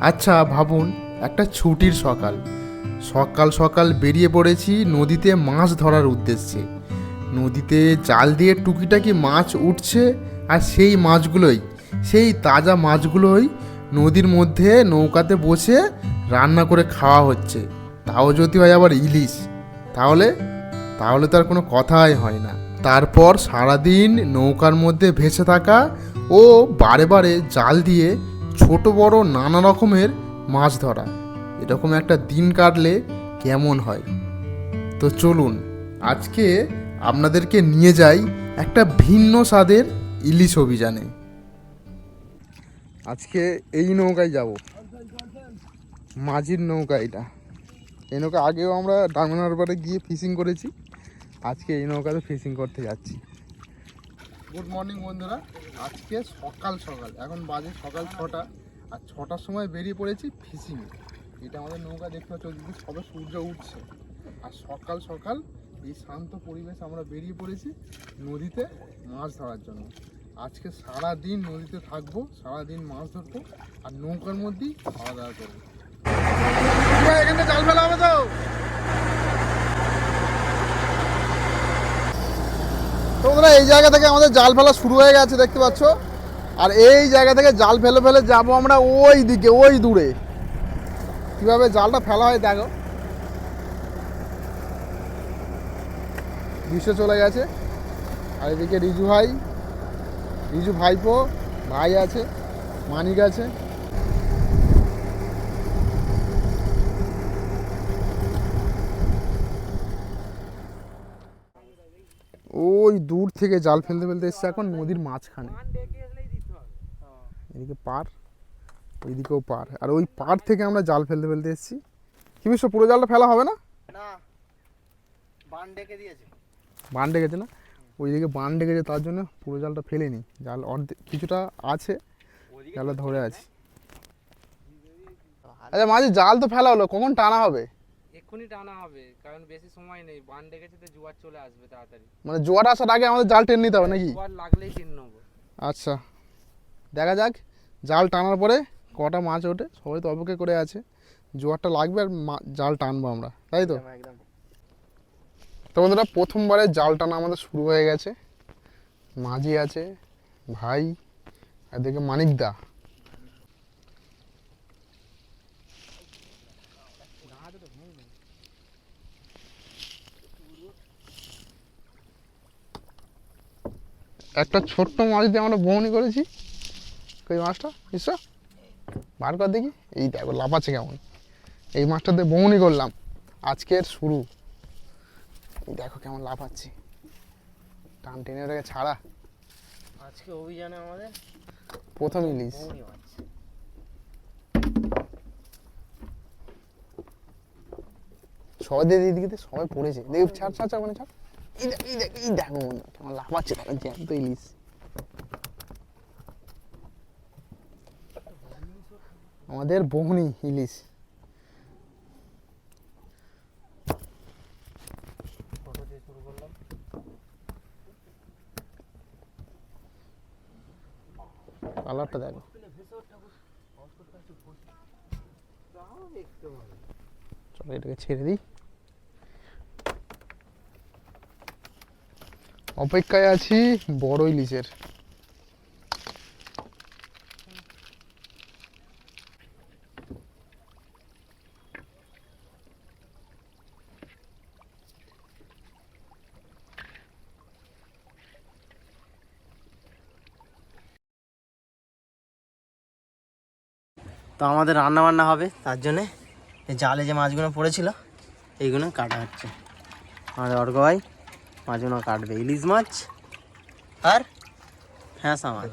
আচ্ছা ভাবুন, একটা ছুটির সকাল। সকাল সকাল বেরিয়ে পড়েছি নদীতে মাছ ধরার উদ্দেশ্যে। নদীতে জাল দিয়ে টুকিটাকি মাছ উঠছে আর সেই মাছগুলোই, সেই তাজা মাছগুলোই নদীর মধ্যে নৌকাতে বসে রান্না করে খাওয়া হচ্ছে। তাও যদি হয় আবার ইলিশ। তাহলে তাহলে তো আর কোনো কথাই হয় না। তারপর সারাদিন নৌকার মধ্যে ভেসে থাকা ও বারে বারে জাল দিয়ে ছোট বড় নানা রকমের মাছ ধরা। এরকম একটা দিন কাটলে কেমন হয়? তো চলুন, আজকে আপনাদেরকে নিয়ে যাই একটা ভিন্ন স্বাদের ইলিশ অভিযানে। আজকে এই নৌকায় যাব। মাঝির নৌকা এটা। এই নৌকা আগেও আমরা ডায়মন্ড হারবারে গিয়ে ফিশিং করেছি। আজকে এই নৌকাতে ফিশিং করতে যাচ্ছি। গুড মর্নিং বন্ধুরা। আজকে সকাল সকাল, এখন বাজে সকাল ছটা। আর ছটার সময় বেরিয়ে পড়েছি ফিশিংয়ে এটা আমাদের নৌকা, দেখতে পাচ্ছ ওদিকে সবে সূর্য উঠছে। আর সকাল সকাল এই শান্ত পরিবেশ আমরা বেরিয়ে পড়েছি নদীতে মাছ ধরার জন্য। আজকে সারা দিন নদীতে থাকব সারা দিন মাছ ধরবো, আর নৌকার মধ্যেই খাওয়া দাওয়া করব। এখানে জাল ফেলা হবে তো? তো বন্ধুরা, এই জায়গা থেকে আমাদের জাল ফেলা শুরু হয়ে গেছে, দেখতে পাচ্ছ? আর এই জায়গা থেকে জাল ফেলে ফেলে যাব আমরা ওই দিকে, ওই দূরে। কীভাবে জালটা ফেলা হয় দেখো। বিশ্ব চলে গেছে। আর এদিকে রিজু ভাই, রিজু ভাইপো, ভাই আছে, মানিক আছে। ওই দূর থেকে জাল ফেলতে ফেলতে এসছে এখন নদীর মাঝখানে। এদিকে পার ওইদিকেও পার আর ওই পার থেকে আমরা জাল ফেলতে ফেলতে এসেছি। কি বিশ্ব পুরো জালটা ফেলা হবে না? না। বান ডেকে দিয়েছে। বান ডেকেছে না? ওইদিকে বান ডেকেছে তার জন্য পুরো জালটা ফেলেনি। জাল অর্ধেক কিছুটা আছে জালটা ধরে আছি। আচ্ছা মাঝে জাল তো ফেলা হলো কখন টানা হবে? এক্ষুনি টানা হবে কারণ বেশি সময় নেই। বান ডেকেছে তো জোয়ার চলে আসবে তাড়াতাড়ি। মানে জোয়ার আসার আগে আমাদের জাল টেনে নিতে হবে নাকি? জোয়ার লাগলেই টেনে নেব। আচ্ছা দেখা যাক জাল টানার পরে কটা মাছ ওঠে সবাই তো অপেক্ষা করে আছে। জোয়ারটা লাগবে আর মা- জাল টানবো আমরা তাই তো? একদম তো বন্ধুরা প্রথমবারে জাল টানা আমাদের শুরু হয়ে গেছে। মাঝি আছে ভাই আর দেখে মানিকদা একটা ছোট্ট মাছ দিয়ে আমরা বহনি করেছি। ওই মাছটা নিশ্চয়? বার কর দেখি। এই দেখো লাফাচ্ছে কেমন। এই মাছটা দিয়ে বহনি করলাম। আজকের শুরু। দেখো কেমন লাফাচ্ছে। টান টেনে ওটাকে ছাড়া। আজকে অভিযানে আমাদের প্রথম ইলিশ সবাই দিয়ে দিকে সবাই পড়েছে। দেখি ছাড় ছাড় ছাড় মানে ছাড়। দেখ মনে দেখো জ্যান্ত ইলিশ আমাদের বহনি ইলিশ কালারটা দেখো। চলো এটাকে ছেড়ে দিই। অপেক্ষায় আছি বড় ইলিশের। তো আমাদের রান্না বান্না হবে, তার জন্যে জালে যে মাছগুলো পড়েছিল, এইগুলো কাটা হচ্ছে। আমাদের অর্ঘ ভাই মাছগুলো কাটবে। ইলিশ মাছ আর হ্যাঁসা মাছ।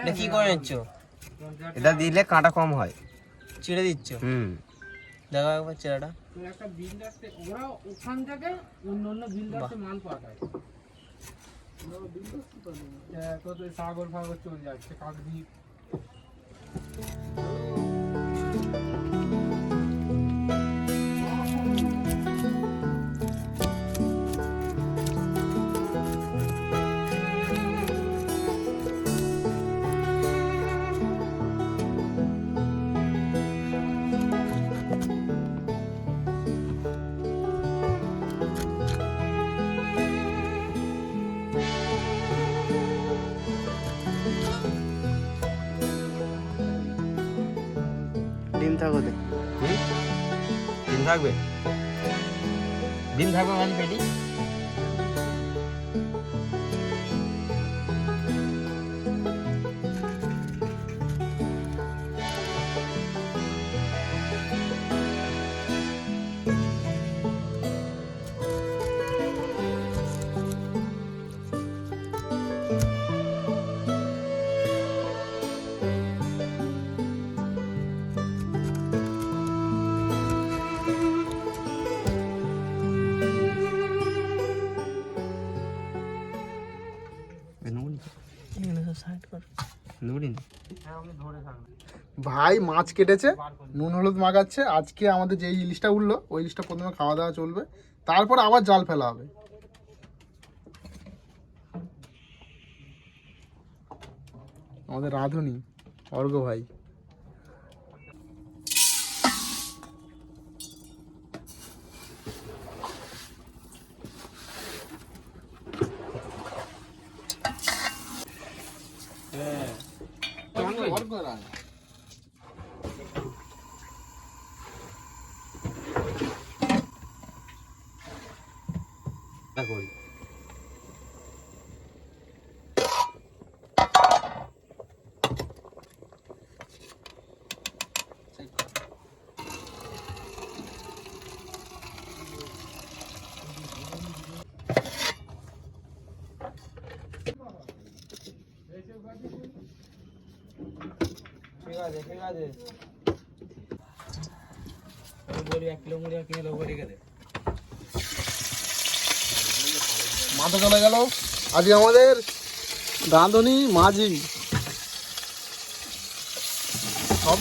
এটা কি করে নিচ্ছ? এটা দিলে কাঁটা কম হয়। চিড়ে দিচ্ছ? হুম। দেখো একবার চিড়াটা একটা বিল্ডারসে ওরা ওখান থেকে অন্য অন্য বিল্ডারসে মাল পাঠায়। হ্যাঁ, তো তো সাগর ফাগর চলে যাচ্ছে কাকদ্বীপ। থাকো? ডিম থাকবে? ডিম থাকবে মানে পেটি? ভাই মাছ কেটেছে নুন হলুদ মাগাচ্ছে আজকে আমাদের যে ইলিশটা উঠল ওই ইলিশটা প্রথমে খাওয়া দাওয়া চলবে। তারপর আবার জাল ফেলা হবে। আমাদের রাঁধুনি অর্ঘ ভাই অর্ঘ রায় দেখো ঠিক আছে ঠিক আছে। আমি বলি এক কিলো মুড়ি কিনে দেবো মাথা চলে গেল। আজকে আমাদের রাঁধুনি মাঝি। সব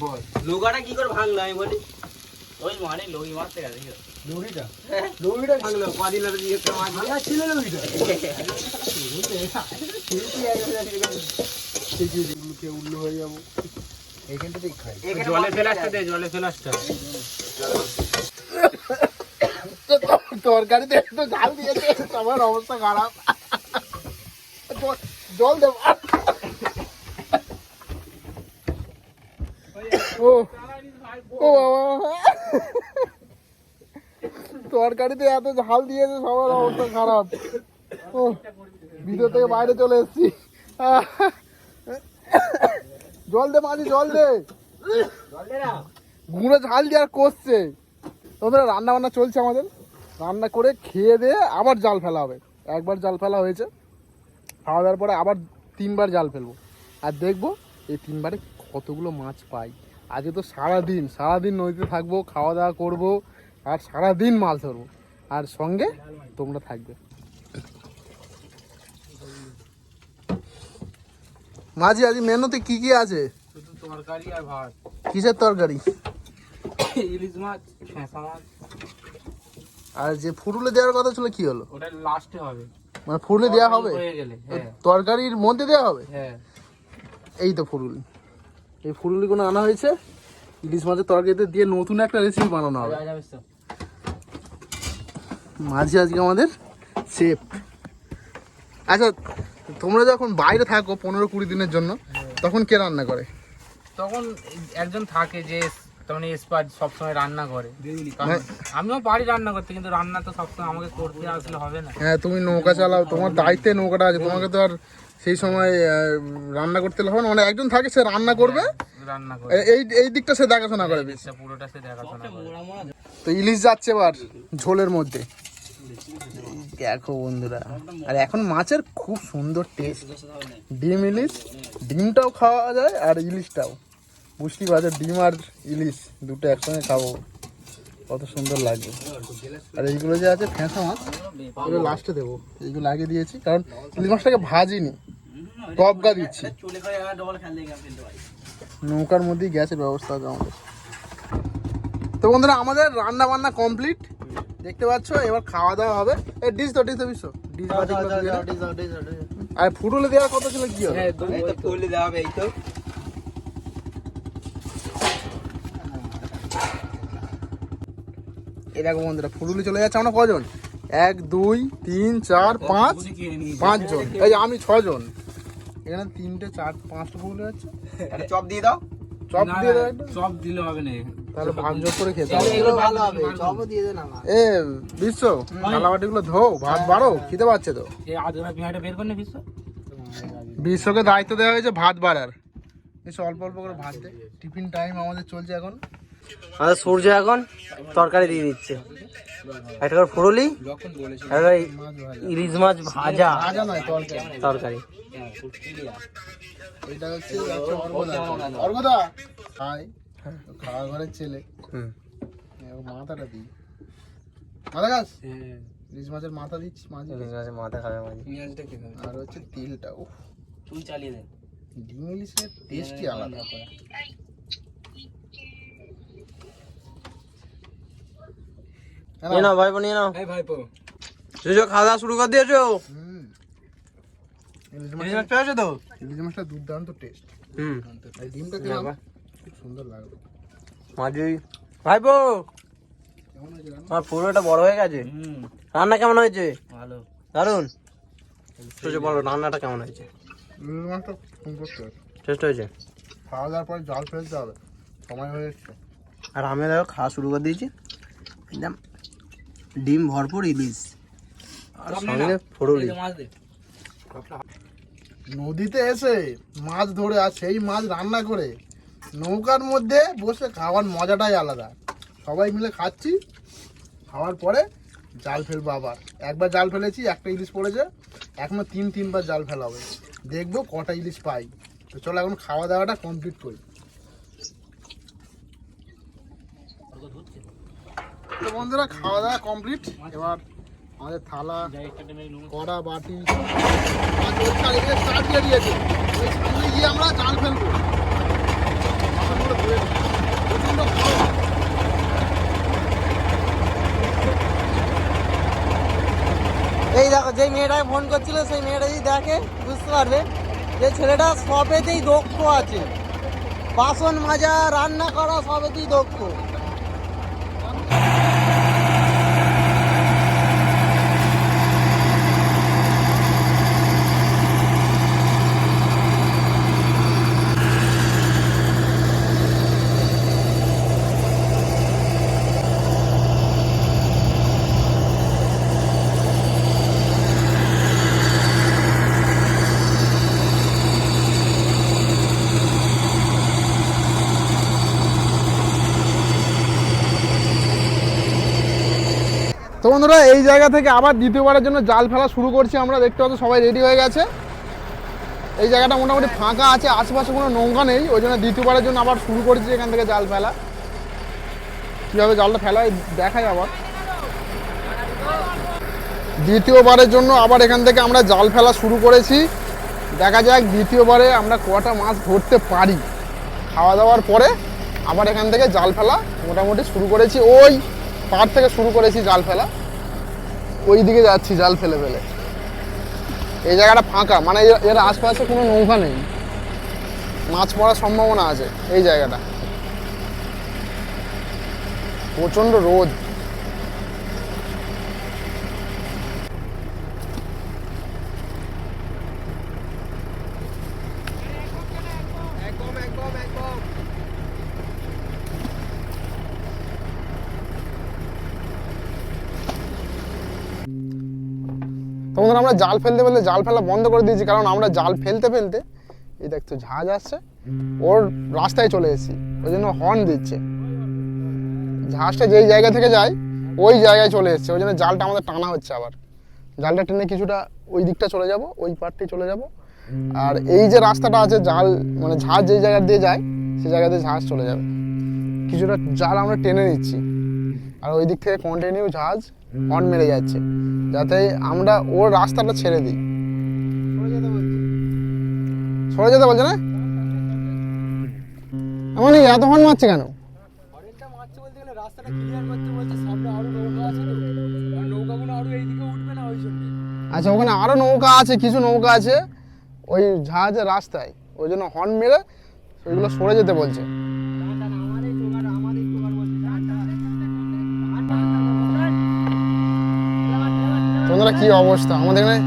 ভেবে নৌকাটা কি করে ভাঙলো? আমি বলি ওই মানে লই মারতে গেছে লুড়িটা লুড়িটা ভাঙলো। কদিন হলো জিজ্ঞেস মাছ ভাঙা ছিল উল্লু হয়ে যাব এইখানটাতেই খাই। জলে ফেলাসটা দে জলে ফেলাসটা তরকারিতে একটু ঝাল দিয়েছে আমার অবস্থা খারাপ। জল দেব। ও ও বাবা তরকারিতে এত ঝাল দিয়েছে, সবার অবস্থা খারাপ। ও, ভিতর থেকে বাইরে চলে এসেছি। জল দে মাঝি, জল দে। গুঁড়ো ঝাল দিয়ে আর কষছে। তোদের রান্না বান্না চলছে আমাদের। রান্না করে খেয়ে দিয়ে আবার জাল ফেলা হবে। একবার জাল ফেলা হয়েছে। খাওয়া দাওয়ার পরে আবার তিনবার জাল ফেলব। আর দেখব এই তিনবারে কতগুলো মাছ পাই। আজকে তো সারাদিন সারাদিন নদীতে থাকব খাওয়া দাওয়া করব আর সারাদিন মাছ ধরবো। আর সঙ্গে তোমরা থাকবে। মাঝি আজ মেনুতে কি কি আছে? শুধু তরকারি আর ভাত। কিসের তরকারি? ইলিশ মাছ ফেঁসা মাছ। আর যে ফুটুলে দেওয়ার কথা ছিল কি হলো? ওটা লাস্টে হবে। মানে ফুটুলে দেওয়া হবে? হয়ে তরকারির মধ্যে দেওয়া হবে? হ্যাঁ। এই তো ফুলুলি এই ফুলুলিগুলো আনা হয়েছে। ইলিশ মাছের তরকারিতে দিয়ে নতুন একটা রেসিপি বানানো হবে। মাঝি আজকে আমাদের সেফ আচ্ছা তোমরা যখন বাইরে থাকো পনেরো কুড়ি দিনের জন্য তখন কে রান্না করে? তখন একজন থাকে যে তখন এসপার সবসময় রান্না করে। কারণ আমিও পারি রান্না করতে কিন্তু রান্না তো সবসময় আমাকে করতে আসলে হবে না। হ্যাঁ তুমি নৌকা চালাও তোমার দায়িত্বে নৌকাটা আছে তোমাকে তো আর সেই সময় রান্না করতে হবে না মানে একজন থাকে সে রান্না করবে। রান্না করে এই এই দিকটা সে দেখাশোনা করে বেশি। পুরোটা সে দেখাশোনা করে। তো ইলিশ যাচ্ছে এবার ঝোলের মধ্যে। দেখো বন্ধুরা আর এখন মাছের খুব সুন্দর টেস্ট ডিম ইলিশ ডিমটাও খাওয়া যায় আর ইলিশটাও। বুঝতেই পারছ ডিম আর ইলিশ দুটো একসঙ্গে খাব। কত সুন্দর লাগবে আর এইগুলো যে আছে ফেঁসা মাছ। এগুলো লাস্টে দেবো। এইগুলো আগে দিয়েছি কারণ ইলিশ মাছটাকে ভাজিনি। টপকা দিচ্ছি। চলে করে ডবল খেল দেখে ফেলতে পারি নৌকার মধ্যেই গ্যাসের ব্যবস্থা আছে আমাদের। তো বন্ধুরা আমাদের রান্না বান্না কমপ্লিট দেখতে পাচ্ছ এবার খাওয়া দাওয়া হবে। এই ডিশ তো ডিশ তো বিশ্ব ডিশ। আর ফুটুলে দেওয়ার কথা ছিল কি হবে? হ্যাঁ এই তো। ফুল দেওয়া হবে এই তো। দেখো বন্ধুরা ফুটুলি চলে যাচ্ছে আমরা কজন? এক দুই তিন চার পাঁচ পাঁচজন এই আমি ছজন। এখানে তিনটে চার পাঁচটা যাচ্ছে। একটা চপ দিয়ে দাও। চপ দিয়ে একটা? সব দিলে হবে না। তাহলে ভাগ যোগ করে খেতে হবে। এগুলো ভালো হবে চপও দিয়ে দে না এ বিশ্ব থালাবাটিগুলো ধো ভাত বাড়ো খেতে পাচ্ছে তো। এই আদুরা পিঁয়াটা বের করে বিশ্ব? বিশ্বকে দায়িত্ব দেওয়া হয়েছে ভাত বাড়ার। এসে অল্প অল্প করে ভাত দে। টিফিন টাইম আমাদের চলছে এখন। আমাদের সূর্য এখন তরকারি দিয়ে দিচ্ছে। একটা করে ফুরলি একটা ইলিশ মাছ ভাজা তরকারি। খাওয়া ঘরের ছেলে। হুম। মাথাটা দিই। মাথা গাছ ইলিশ মাছের মাথা দিচ্ছি ইলিশ মাছের মাথা খাবে মাঝে। পেঁয়াজটা খেতে আর হচ্ছে তেলটা ও তুই চালিয়ে দে। ডিম ইলিশের টেস্টই আলাদা। নিয়ে নাও ভাই নিয়ে নাও। ভাইপো খাওয়া দাওয়া শুরু করে দিয়েছ। ইলিশ তো? ইলিশ মাছটা দুর্দান্ত টেস্ট হুম। এই ডিমটা খেলাম খুব সুন্দর লাগল। মাঝে। ভাইপো? আমার পুরোটা বড় হয়ে গেছে। রান্না কেমন হয়েছে? ভালো। দারুণ সূর্য বলো রান্নাটা কেমন হয়েছে? ইলিশ মাছটা সুন্দর টেস্ট টেস্ট হয়েছে? খাওয়া দাওয়ার পরে জল ফেলতে হবে। সময় হয়ে এসছে। আর আমি দেখো খাওয়া শুরু করে দিয়েছি। একদম ডিম ভরপুর ইলিশ। আর সঙ্গে নদীতে এসে মাছ ধরে আর সেই মাছ রান্না করে নৌকার মধ্যে বসে খাওয়ার মজাটাই আলাদা। সবাই মিলে খাচ্ছি খাওয়ার পরে জাল ফেলব আবার। একবার জাল ফেলেছি একটা ইলিশ পড়েছে এখনও তিন তিনবার জাল ফেলা হবে। দেখব কটা ইলিশ পাই। তো চলো এখন খাওয়া দাওয়াটা কমপ্লিট করি। তো বন্ধুরা খাওয়া দাওয়া কমপ্লিট এবার আমাদের থালা, কড়া, বাটি স্টার্ট দিয়ে দিয়েছে। ওই গিয়ে আমরা জাল ফেলব। প্রচণ্ড গরম। এই দেখো, যেই মেয়েটাকে ফোন করছিল, সেই মেয়েটা যদি দেখে, বুঝতে পারবে যে ছেলেটা সবেতেই দক্ষ আছে। বাসন মাজা, রান্না করা সবেতেই দক্ষ। তো বন্ধুরা, এই জায়গা থেকে আবার দ্বিতীয়বারের জন্য জাল ফেলা শুরু করছি আমরা। দেখতে পাচ্ছি সবাই রেডি হয়ে গেছে। এই জায়গাটা মোটামুটি ফাঁকা আছে, আশেপাশে কোনো নৌকা নেই। ওই জন্য দ্বিতীয়বারের জন্য আবার শুরু করেছি এখান থেকে জাল ফেলা। কীভাবে জালটা ফেলা হয় দেখাই আবার। দ্বিতীয়বারের জন্য আবার এখান থেকে আমরা জাল ফেলা শুরু করেছি। দেখা যাক দ্বিতীয়বারে আমরা কটা মাছ ধরতে পারি। খাওয়া দাওয়ার পরে আবার এখান থেকে জাল ফেলা মোটামুটি শুরু করেছি। ওই পাড় থেকে শুরু করেছি জাল ফেলা। ওই দিকে যাচ্ছি জাল ফেলে ফেলে। এই জায়গাটা ফাঁকা মানে এর- আশপাশে কোনো নৌকা নেই। মাছ পড়ার সম্ভাবনা আছে এই জায়গাটা। প্রচণ্ড রোদ। তখন আমরা জাল ফেলতে ফেলতে জাল ফেলা বন্ধ করে দিয়েছি, কারণ আমরা জাল ফেলতে ফেলতে এই দেখতো জাহাজ আসছে, ওর রাস্তায় চলে এসেছি, ওই জন্য হর্ন দিচ্ছে। জাহাজটা যেই জায়গা থেকে যায়, ওই জায়গায় চলে এসেছে, ওই জন্য জালটা আমাদের টানা হচ্ছে আবার। জালটা টেনে কিছুটা ওই দিকটা চলে যাব, ওই পারটি চলে যাব। আর এই যে রাস্তাটা আছে, জাল মানে জাহাজ যেই জায়গা দিয়ে যায় সেই জায়গা দিয়ে জাহাজ চলে যাবে। কিছুটা জাল আমরা টেনে নিচ্ছি। আর ওই দিক থেকে কন্টিনিউ জাহাজ হর্ন মেরে যাচ্ছে। যাতে আমরা ওর রাস্তাটা ছেড়ে দিই। সরে যেতে বলছে। না? এমন এত হর্ন মারছে কেন? আচ্ছা ওখানে আরও নৌকা আছে কিছু নৌকা আছে। ওই জাহাজের রাস্তায়। ওই জন্য হর্ন মেরে ওইগুলো সরে যেতে বলছে। তোমরা কি অবস্থা? আমাদের এখানে?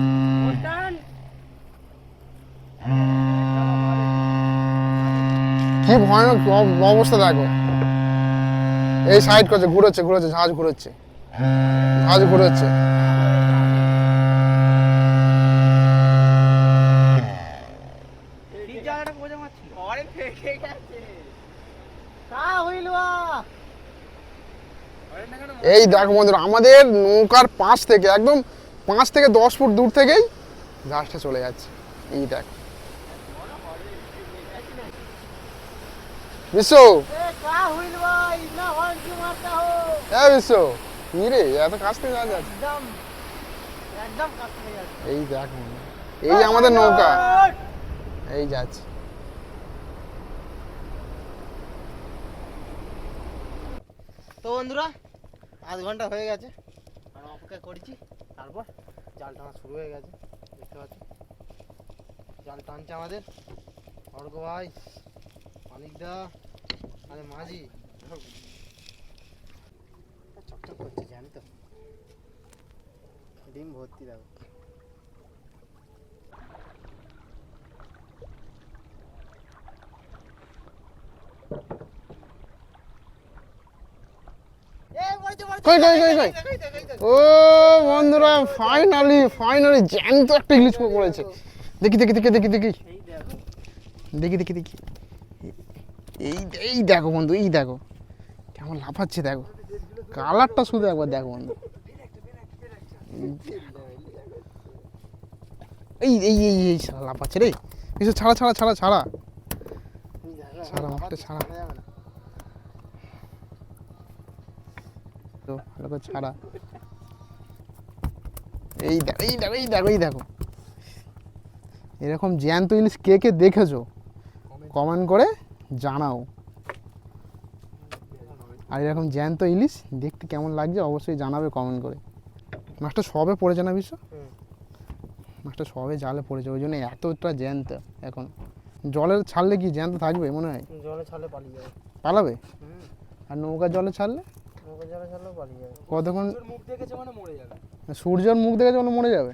কি ভয়ানক অবস্থা দেখো। এই সাইড করছে ঘুরোচ্ছে ঘুরোচ্ছে জাহাজ ঘুরোচ্ছে জাহাজ ঘুরোচ্ছে এই দেখো বন্ধুরা আমাদের নৌকার পাশ থেকে একদম পাঁচ থেকে দশ ফুট দূর থেকেই জাহাজটা চলে যাচ্ছে। এই দেখ। হ্যাঁ এত কাছ থেকে এই দেখ এই আমাদের নৌকা। এই যাচ্ছে। তো বন্ধুরা, আধ ঘণ্টা হয়ে গেছে। আমরা অপেক্ষা করেছি। তারপর জাল টানা শুরু হয়ে গেছে, দেখতে পাচ্ছ? জাল টানছে আমাদের। অর্ঘ ভাই অনিকদা আরে মাঝি। চকচক করছে, জানি তো। ডিম ভর্তি দেখো। কই কই কই কই ও বন্ধুরা ফাইনালি ফাইনালি জ্যান্ত একটা ইলিশ পড়েছে দেখি দেখি দেখি দেখি দেখি দেখি দেখি দেখি এই এই দেখো বন্ধু এই দেখো কেমন লাফাচ্ছে দেখো কালারটা শুধু একবার দেখো বন্ধু এই এই এই এই লাফাচ্ছে রে কিছু ছাড়া ছাড়া ছাড়া ছাড়া ছাড়া ছাড়া তো ভালো করে ছাড়া। এই দেখো এই দেখো এই দেখো এই দেখো। এরকম জ্যান্ত ইলিশ কে কে দেখেছ? কমেন্ট করে জানাও। আর এরকম জ্যান্ত ইলিশ দেখতে কেমন লাগছে অবশ্যই জানাবে কমেন্ট করে। মাছটা সবে পড়েছে না বিশ্ব। মাছটা সবে জালে পড়েছে ওই জন্য এতটা জ্যান্ত এখন। জলের ছাড়লে কি জ্যান্ত থাকবে মনে হয়? জলে ছাড়লে পালিয়ে যাবে। পালাবে? আর নৌকার জলে ছাড়লে? নৌকা জলে ছাড়লেও পালিয়ে যাবে। কতক্ষণ? মুখ দেখেছে মানে মরে যাবে। সূর্যের মুখ মরে।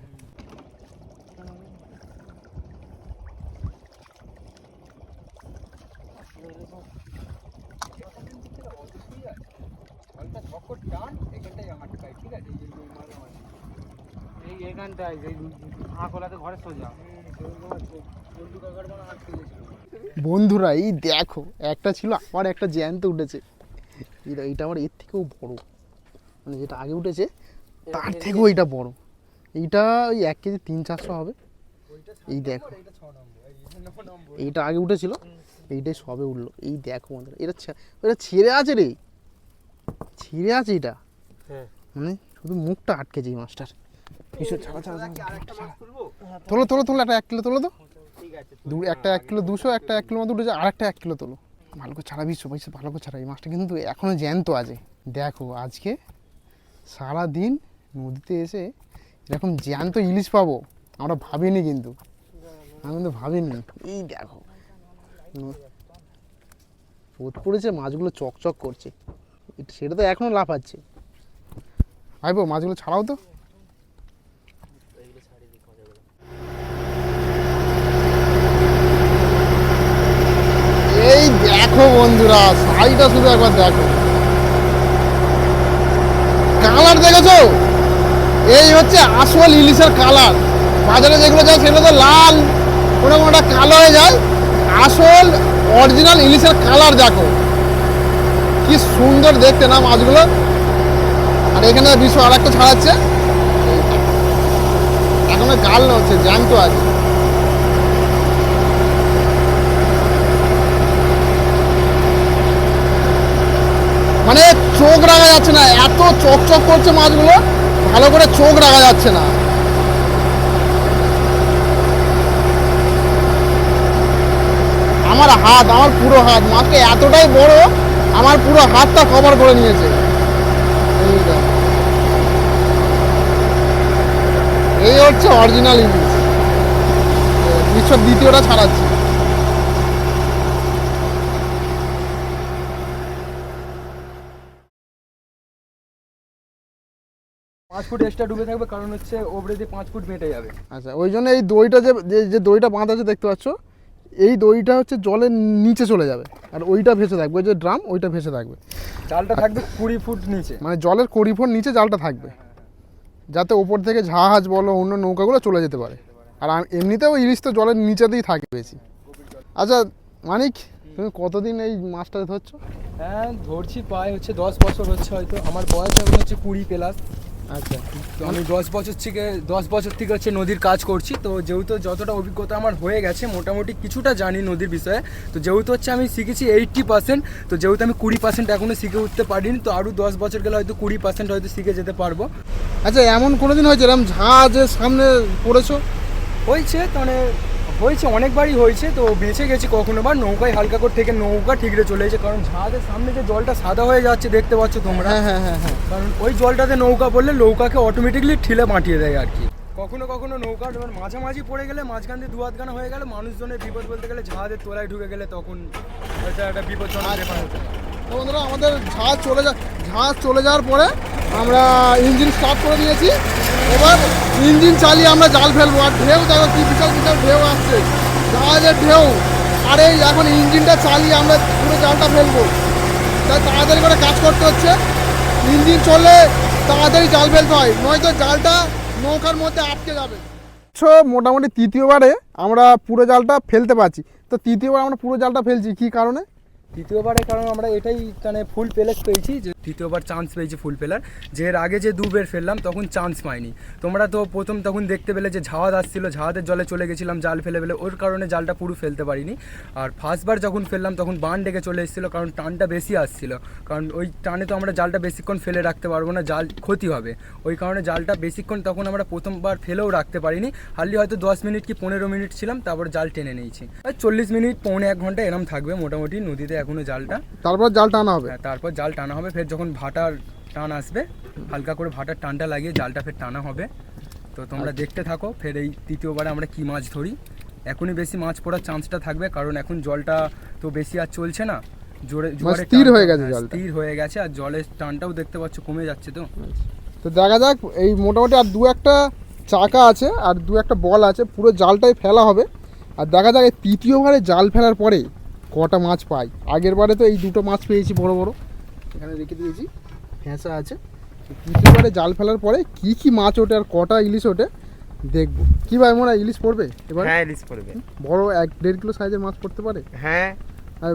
এই এখানটায় আঁকলাতে ঘরে সোজা। বন্ধুরা এই দেখো একটা ছিল আবার একটা জ্যান্ত উঠেছে। এইটা এইটা আবার এর থেকেও বড়। মানে যেটা আগে উঠেছে তার থেকেও এইটা বড়। এইটা ওই এক কেজি তিন চারশো হবে। এই দেখো। এইটা আগে উঠেছিল এইটাই সবে উঠল। এই দেখো বন্ধুরা এটা এটা ছেড়ে আছে রে। ছিঁড়ে আছে এটা। হ্যাঁ। মানে শুধু মুখটা আটকেছে এই মাছটার। তোলো তোলো তোলো একটা এক কিলো তোলো তো। দু একটা এক কিলো দুশো একটা এক কিলো মতো উঠেছে আর একটা এক কিলো তোলো। ভালো করে ছাড়া বিশ্ব পয়সা ভালো করে ছাড়া এই মাছটা কিন্তু এখনও জ্যান্ত আছে। দেখো, আজকে সারা দিন নদীতে এসে এরকম জ্যান্ত ইলিশ পাবো, আমরা ভাবিনি কিন্তু। আমি কিন্তু ভাবিনি। এই দেখো, রোদ পড়েছে, মাছগুলো চকচক করছে। সেটা তো এখনও লাফাচ্ছে। আইবো মাছগুলো ছাড়াও তো এই দেখো বন্ধুরা সাইটা শুধু একবার দেখো। কালার দেখেছ? এই হচ্ছে আসল ইলিশের কালার। বাজারে যেগুলো যায় সেগুলো তো লাল কোনো কোনোটা কালো হয়ে যায়। আসল অরিজিনাল ইলিশের কালার দেখো। কি সুন্দর দেখতে না মাছগুলো। আর এখানে বিশ্ব আর একটা ছাড়াচ্ছে এখনও গাল হচ্ছে, জ্যান্ত আছে। মানে চোখ রাখা যাচ্ছে না। এত চক চক করছে মাছগুলো, ভালো করে চোখ রাখা যাচ্ছে না। আমার হাত, আমার পুরো হাত মাছকে এতটাই বড়, আমার পুরো হাতটা কভার করে নিয়েছে। এই হচ্ছে অরিজিনাল ইলিশ। বিশ্ব দ্বিতীয়টা ছাড়াচ্ছি। পাঁচ ফুট এক্সট্রা ডুবে থাকবে কারণ হচ্ছে ওপরে দিয়ে পাঁচ ফুট মেটে যাবে। আচ্ছা ওই জন্য এই দইটা যে যে- দইটা বাঁধা আছে দেখতে পাচ্ছ এই দইটা হচ্ছে জলের নিচে চলে যাবে আর ওইটা ভেসে থাকবে ওই যে ড্রাম ওইটা ভেসে থাকবে। জালটা থাকবে কুড়ি ফুট নিচে। মানে জলের কুড়ি ফুট নিচে জালটা থাকবে যাতে ওপর থেকে জাহাজ বলো অন্য নৌকাগুলো চলে যেতে পারে। আর এমনিতেও ইলিশ তো জলের নিচেতেই থাকে বেশি। আচ্ছা মানিক তুমি কতদিন এই মাছটা ধরছো? হ্যাঁ ধরছি প্রায় হচ্ছে দশ বছর হচ্ছে হয়তো। আমার বয়স এখন হচ্ছে কুড়ি প্লাস আচ্ছা। তো আমি দশ বছর থেকে দশ বছর থেকে হচ্ছে নদীর কাজ করছি। তো যেহেতু যতটা অভিজ্ঞতা আমার হয়ে গেছে মোটামুটি কিছুটা জানি নদীর বিষয়ে। তো যেহেতু হচ্ছে আমি শিখেছি এইট্টি পার্সেন্ট তো যেহেতু আমি কুড়ি পার্সেন্ট এখনও শিখে উঠতে পারিনি তো আরও দশ বছর গেলে হয়তো কুড়ি পার্সেন্ট হয়তো শিখে যেতে পারব। আচ্ছা এমন কোনোদিন হয়েছে এরকম জাহাজের সামনে পড়েছো? হয়েছে মানে হয়েছে অনেকবারই হয়েছে তো বেঁচে গেছি কখনো বা নৌকায় হালকা করে থেকে নৌকা ঠিকরে চলে এসেছে। কারণ জাহাজের সামনে যে জলটা সাদা হয়ে যাচ্ছে দেখতে পাচ্ছ তোমরা। হ্যাঁ হ্যাঁ হ্যাঁ হ্যাঁ। কারণ ওই জলটাতে নৌকা পড়লে নৌকাকে অটোমেটিকলি ঠিলে মাটিয়ে দেয় আর কি। কখনো কখনো নৌকা এবার মাঝামাঝি পড়ে গেলে মাঝখান দিয়ে দু হাতখানা হয়ে গেলে মানুষজনের বিপদ বলতে গেলে জাহাজের তোলায় ঢুকে গেলে তখন এটা একটা হতে পারে। তো বন্ধুরা, আমাদের জাহাজ চলে যা জাহাজ চলে যাওয়ার পরে আমরা ইঞ্জিন স্টার্ট করে দিয়েছি। এবার ইঞ্জিন চালিয়ে আমরা জাল ফেলব। আর ঢেউ দেখো কি বিশাল বিশাল ঢেউ আসছে। জাহাজের ঢেউ। আর এখন ইঞ্জিনটা চালিয়ে আমরা পুরো জালটা ফেলব। তাই তাড়াতাড়ি করে কাজ করতে হচ্ছে। ইঞ্জিন চললে তাড়াতাড়ি জাল ফেলতে হয়। নয়তো জালটা নৌকার মধ্যে আটকে যাবে। মোটামুটি তৃতীয়বারে আমরা পুরো জালটা ফেলতে পারছি। তো তৃতীয়বার আমরা পুরো জালটা ফেলছি। কি কারণে? তৃতীয়বারের কারণ আমরা এটাই মানে ফুল পেলেস পেয়েছি যে তৃতীয়বার চান্স পেয়েছি ফুল পেলার যে এর আগে যে দুবের ফেললাম, তখন চান্স পাইনি। তোমরা তো প্রথম তখন দেখতে পেলে যে ঝাওয়াদ আসছিল ঝাওয়াদের জলে চলে গেছিলাম, জাল ফেলে ফেলে। ওর কারণে জালটা পুরো ফেলতে পারিনি। আর ফার্স্টবার যখন ফেললাম, তখন বান ডেকে চলে এসেছিল, কারণ টানটা বেশি আসছিল। কারণ ওই টানে তো আমরা জালটা বেশিক্ষণ ফেলে রাখতে পারব না, জাল ক্ষতি হবে। ওই কারণে জালটা বেশিক্ষণ তখন আমরা প্রথমবার ফেলেও রাখতে পারিনি। হার্লি হয়তো দশ মিনিট কি পনেরো মিনিট ছিলাম, তারপর জাল টেনে নিয়েছি। আর চল্লিশ মিনিট, পৌনে এক ঘণ্টা এরম থাকবে মোটামুটি নদীতে এখনও জালটা। তারপর জাল টানা হবে? হ্যাঁ, তারপর জাল টানা হবে। ফের যখন ভাটার টান আসবে হালকা করে ভাটার টানটা লাগিয়ে জালটা ফের টানা হবে। তো তোমরা দেখতে থাকো ফের এই তৃতীয়বারে আমরা কি মাছ ধরি। এখনই বেশি মাছ পড়ার চান্সটা থাকবে কারণ এখন জলটা তো বেশি আর চলছে না। জোরে জোরে স্থির হয়ে গেছে জল স্থির হয়ে গেছে আর জলের টানটাও দেখতে পাচ্ছ কমে যাচ্ছে তো। তো দেখা যাক এই মোটামুটি আর দু একটা চাকা আছে আর দু একটা বল আছে পুরো জালটাই ফেলা হবে। আর দেখা যাক এই তৃতীয়বারে জাল ফেলার পরে কটা মাছ পাই। আগের বারে তো এই দুটো মাছ পেয়েছি বড় বড়। এখানে রেখে দিয়েছি। ফ্যাঁসা আছে। তৃতীয়বারে জাল ফেলার পরে কি কি মাছ ওঠে আর কটা ইলিশ ওঠে দেখব। কি ভাই মোরা ইলিশ পড়বে এবার? হ্যাঁ ইলিশ পড়বে। বড় এক দেড় কিলো সাইজের মাছ পড়তে পারে? হ্যাঁ। আর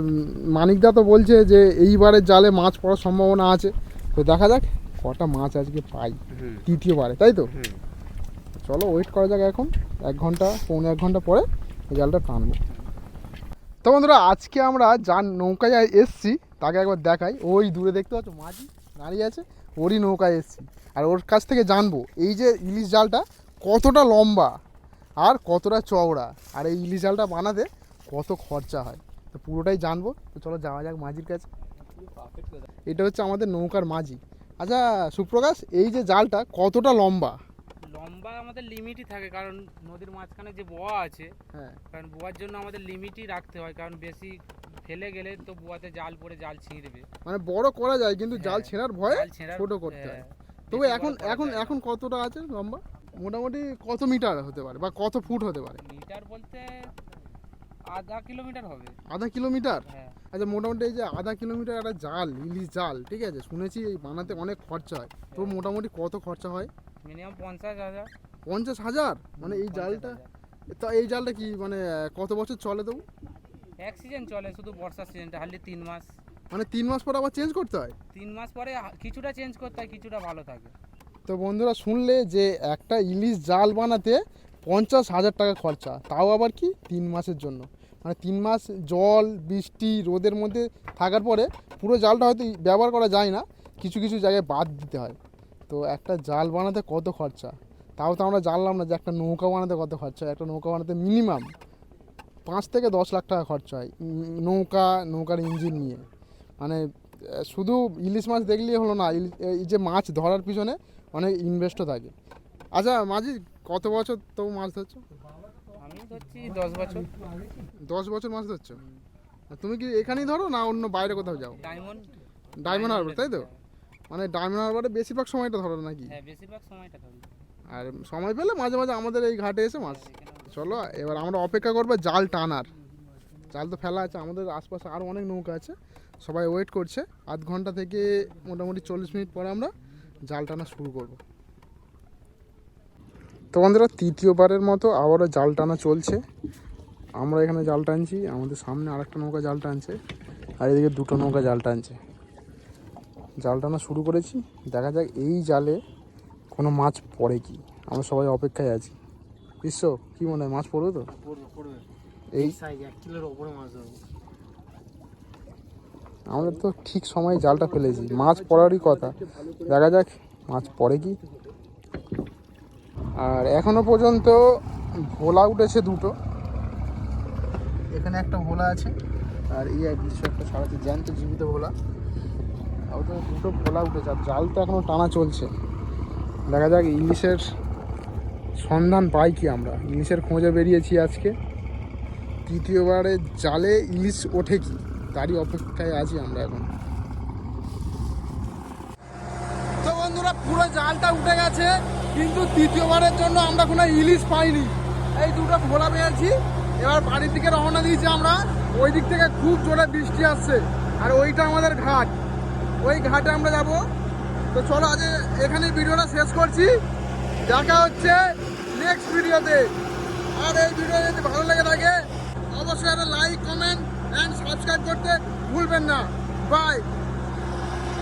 মানিকদা তো বলছে যে এইবারের জালে মাছ পড়ার সম্ভাবনা আছে। তো দেখা যাক কটা মাছ আজকে পাই তৃতীয়বারে তাই তো? চলো ওয়েট করা যাক এখন। এক ঘণ্টা পৌনে এক ঘণ্টা পরে জালটা টানবো। তো বন্ধুরা, আজকে আমরা যার নৌকায় এসছি, তাকে একবার দেখাই। ওই দূরে দেখতে পাচ্ছ মাঝি দাঁড়িয়ে আছে, ওরই নৌকায় এসছি। আর ওর কাছ থেকে জানব, এই যে ইলিশ জালটা কতটা লম্বা আর কতটা চওড়া। আর এই ইলিশ জালটা বানাতে কত খরচা হয়। তো পুরোটাই জানব। তো চলো যাওয়া যাক মাঝির কাছে। এটা হচ্ছে আমাদের নৌকার মাঝি। আচ্ছা সুপ্রকাশ, এই যে জালটা কতটা লম্বা? লম্বা আমাদের লিমিটই থাকে কারণ নদীর মাঝখানে যে বোয়া আছে হ্যাঁ। কারণ বোয়ার জন্য আমাদের লিমিটই রাখতে হয় কারণ বেশি ফেলে গেলে তো বোয়াতে জাল পড়ে জাল ছিঁড়বে মানে বড় করা যায় কিন্তু জাল হ্যাঁ, ছেঁড়ার ভয়ে জাল ছেঁড়ার ছোট করতে হয়। হ্যাঁ, তবে এখন এখন এখন কতটা আছে লম্বা? মোটামুটি কত মিটার হতে পারে বা কত ফুট হতে পারে? মিটার বলতে আধা কিলোমিটার হবে। আধা কিলোমিটার? হ্যাঁ। আচ্ছা মোটামুটি এই যে আধা কিলোমিটার একটা জাল ইলিশ জাল ঠিক আছে? শুনেছি এই বানাতে অনেক খরচা হয়। তো। মোটামুটি কত খরচা হয়? মিনিমাম পঞ্চাশ হাজার। পঞ্চাশ হাজার? মানে এই জালটা। তা এই জালটা কি মানে কত বছর চলে দেবো এক সিজন চলে শুধু বর্ষার সিজনটা হারলি তিন মাস। মানে তিন মাস পর আবার চেঞ্জ করতে হয়? তিন মাস পরে কিছুটা চেঞ্জ করতে হয় কিছুটা ভালো থাকে। তো বন্ধুরা শুনলে যে একটা ইলিশ জাল বানাতে পঞ্চাশ হাজার টাকা খরচা তাও আবার কি? তিন মাসের জন্য। মানে তিন মাস জল বৃষ্টি রোদের মধ্যে থাকার পরে পুরো জালটা হয়তো ব্যবহার করা যায় না কিছু কিছু জায়গায় বাদ দিতে হয়। তো একটা জাল বানাতে কত খরচা? তাও তো আমরা জানলাম না যে একটা নৌকা বানাতে কত খরচা। হয় একটা নৌকা বানাতে মিনিমাম পাঁচ থেকে দশ লাখ টাকা খরচা হয় নৌকা নৌকার ইঞ্জিন নিয়ে। মানে শুধু ইলিশ মাছ দেখলেই হলো না এই যে মাছ ধরার পিছনে অনেক ইনভেস্টও থাকে। আচ্ছা মাঝি কত বছর তো মাছ ধরছো? আমি ধরছি দশ বছর। দশ বছর মাছ ধরছো? তুমি কি এখানেই ধরো না অন্য বাইরে কোথাও যাও? ডায়মন্ড। ডায়মন্ড হারবার তাই তো? মানে ডায়মন্ড হারবারে বেশিরভাগ সময়টা ধরো নাকি? হ্যাঁ বেশিরভাগ সময়টা ধরি। আর সময় পেলে মাঝে মাঝে আমাদের এই ঘাটে এসে মাছ চলো এবার আমরা অপেক্ষা করব জাল টানার। জাল তো ফেলা আছে আমাদের আশপাশে আরও অনেক নৌকা আছে। সবাই ওয়েট করছে। আধ ঘণ্টা থেকে মোটামুটি চল্লিশ মিনিট পরে আমরা জাল টানা শুরু করব। তো বন্ধুরা তৃতীয়বারের মতো আবারও জাল টানা চলছে। আমরা এখানে জাল টানছি আমাদের সামনে আরেকটা নৌকা জাল টানছে আর এদিকে দুটো নৌকা জাল টানছে। জাল টানা শুরু করেছি। দেখা যাক এই জালে কোনো মাছ পড়ে কি। আমরা সবাই অপেক্ষায় আছি। বিশ্ব কি মনে হয় মাছ পড়বে তো? এই এই সাইজ এক কিলোর ওপরে মাছ ধরবো। আমরা তো ঠিক সময়ে জালটা ফেলেছি। মাছ পড়ারই কথা। দেখা যাক মাছ পড়ে কি। আর এখনও পর্যন্ত ভোলা উঠেছে দুটো। এখানে একটা ভোলা আছে। আর এই এক কিছু একটা ছাড়াতে জ্যান্ত জীবিত ভোলা। দুটো ভোলা উঠেছে, আর জাল তো এখনও টানা চলছে। দেখা যাক ইলিশের সন্ধান পাই কি আমরা। ইলিশের খোঁজে বেরিয়েছি আজকে। তৃতীয়বারের জালে ইলিশ ওঠে কি? তারই অপেক্ষায় আছি আমরা এখন। তো বন্ধুরা, পুরো জালটা উঠে গেছে, কিন্তু তৃতীয়বারের জন্য আমরা কোনো ইলিশ পাইনি। এই দুটো ভোলা পেয়েছি। এবার বাড়ির দিকে রওনা দিয়েছি আমরা। ওই দিক থেকে খুব জোরে বৃষ্টি আসছে। আর ওইটা আমাদের ঘাট। ওই ঘাটে আমরা যাব। তো চলো আজ এখানে ভিডিওটা শেষ করছি। দেখা হচ্ছে নেক্সট ভিডিওতে। আর এই ভিডিও যদি ভালো লেগে থাকে, অবশ্যই একটা লাইক কমেন্ট অ্যান্ড সাবস্ক্রাইব করতে ভুলবেন না। বাই